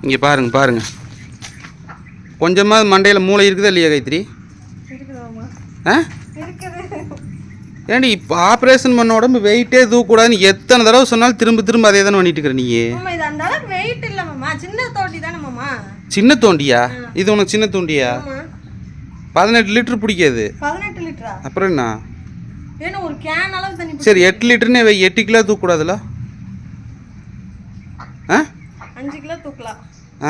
இங்கே பாருங்க பாருங்க. கொஞ்சமாக மண்டையில் மூளை இருக்குதா இல்லையா கைத்திரி ஆ? ஏண்டி இப்போ ஆப்ரேஷன் பண்ண உடம்பு வெயிட்டே தூக்கக்கூடாதுன்னு எத்தனை தடவை சொன்னாலும் திரும்ப திரும்ப அதே தானே பண்ணிட்டு இருக்கிற நீ வெயிட் இல்லை மாமா சின்ன தானே தோண்டியா? இது உனக்கு சின்ன தோண்டியா? பதினெட்டு லிட்டர் பிடிக்காது. பதினெட்டு லிட்டரா அப்புறம் என்ன? ஒரு கேன் அளவு சரி எட்டு லிட்டர்னே எட்டு கிலோ தூக்கக்கூடாதுல ஆ? அஞ்சு கிலோ தூக்கலாம்.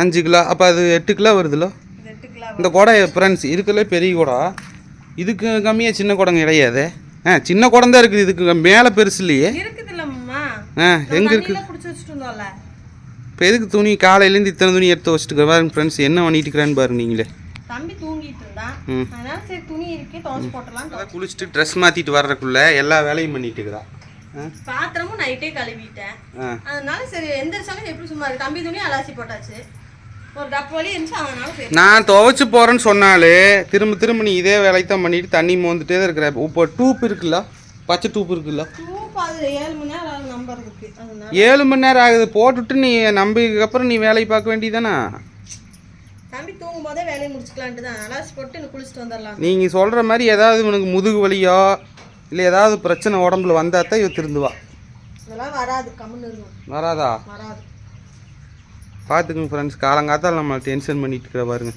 அஞ்சு கிலோ அப்போ அது எட்டு கிலோ வருதுல்ல இந்த குடை ஃப்ரெண்ட்ஸ் இதுக்குள்ளே பெரிய குடம் இதுக்கு கம்மியாக சின்ன குடங்க கிடையாது? ஆ சின்ன குடம் தான் இருக்குது இதுக்கு மேலே பெருசு இல்லையே? ஆ எங்கே இருக்குது? இப்போ எதுக்கு துணி காலையிலேருந்து இத்தனை துணி எடுத்து வச்சுட்டு பாருங்க ஃப்ரெண்ட்ஸ் என்ன பண்ணிட்டு இருக்கிறேன்னு பாருங்க நீங்களே. தம்பி தூங்கிட்டு இருந்தான். குளிச்சுட்டு ட்ரெஸ் மாற்றிட்டு வர்றதுக்குள்ள எல்லா வேலையும் பண்ணிட்டு இருக்கிறா ஆ பாத்திரமும் நைட்டே கழுவிட்டேன். அதனால சரி எந்திரிச்சாலும் எப்படி சும்மா இருக்கு. தம்பி துணி அலாசி போட்டாச்சு. ஒரு டப்பு வலி இருந்துச்சு அதனால சரி நான் துவைச்சு போகிறேன்னு சொன்னாலே திரும்ப திரும்ப நீ இதே வேலையை தான் பண்ணிட்டு தண்ணி மோந்துட்டே தான் இருக்கிற. இப்போ டூப் இருக்குல்ல? பச்சை டூப் இருக்குல்ல? ஏழு மணி நேரம் ஆகுது போட்டுட்டு நீ நம்பிக்கை அப்புறம் நீ வேலையை பார்க்க வேண்டியதானே தம்பி தூங்கும் போதே வேலையை முடிச்சுக்கலான்ட்டு தான் அலாசி போட்டு குளிச்சுட்டு வந்துடலாம். நீங்கள் சொல்கிற மாதிரி ஏதாவது உனக்கு முதுகு வலியோ இல்லை ஏதாவது பிரச்சனை உடம்புல வந்தால் தான் இவ திருந்துவா. இதெல்லாம் வராது கம்முன்னு வராதா? வராது. பார்த்துக்குங்க ஃப்ரெண்ட்ஸ் காலங்காத்தால் நம்ம டென்ஷன் பண்ணிட்டு இருக்கிற பாருங்க.